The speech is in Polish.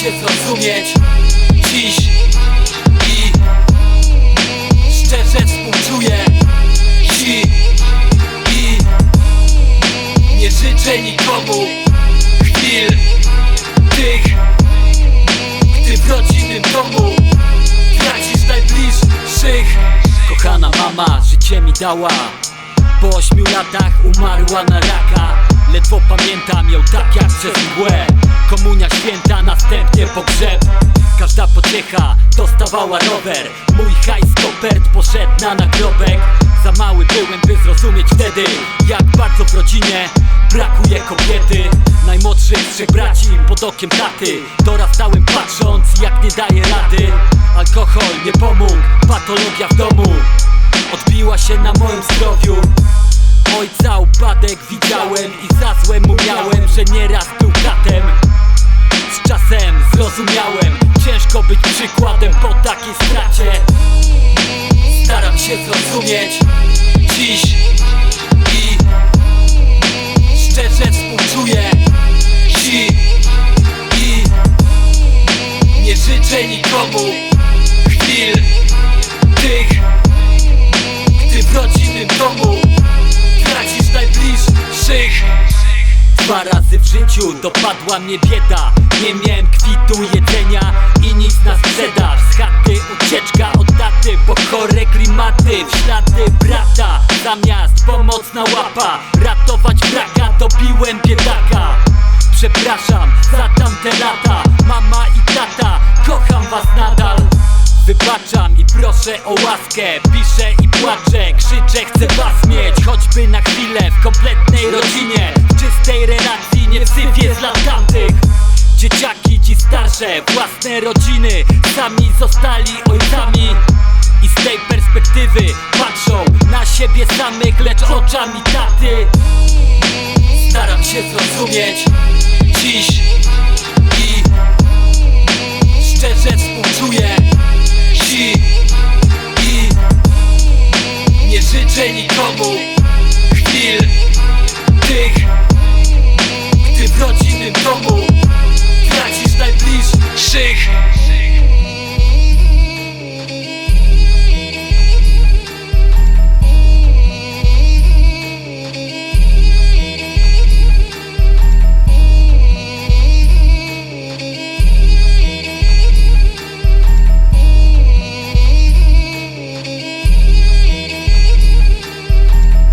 się zrozumieć dziś i szczerze współczuję ci i nie życzę nikomu chwil tych, gdy w rodzinnym domu tracisz najbliższych. Kochana mama życie mi dała, po ośmiu latach umarła na raka. Ledwo pamiętam ją tak jak przez mgłę Komunia święta, następnie pogrzeb. Każda pociecha dostawała rower. Mój hajs kopert poszedł na nagrobek. Za mały byłem by zrozumieć wtedy Jak bardzo w rodzinie brakuje kobiety. Najmłodszy z trzech braci pod okiem taty. Dorastałem patrząc jak nie daje rady. Alkohol nie pomógł, patologia w domu Odbiła się na moim zdrowiu. Ojca upadek widziałem i za złe mu miałem, że nieraz być przykładem po takiej stracie. Staram się zrozumieć dziś i szczerze współczuję ci i nie życzę nikomu Dwa razy w życiu dopadła mnie bieda. Nie miałem kwitu jedzenia i nic na sprzedaż. Z chaty ucieczka od daty, bo chore klimaty W ślady brata, zamiast pomocna łapa Ratować braka, dobiłem biedaka. Przepraszam za tamte lata Mama i tata, kocham was nadal. Wybaczam i proszę o łaskę Piszę i płaczę, krzyczę, chcę was mieć. Choćby na chwilę w kompletnej rodzinie rodziny Sami zostali ojcami. I z tej perspektywy patrzą na siebie samych Lecz oczami taty. Staram się zrozumieć. Dziś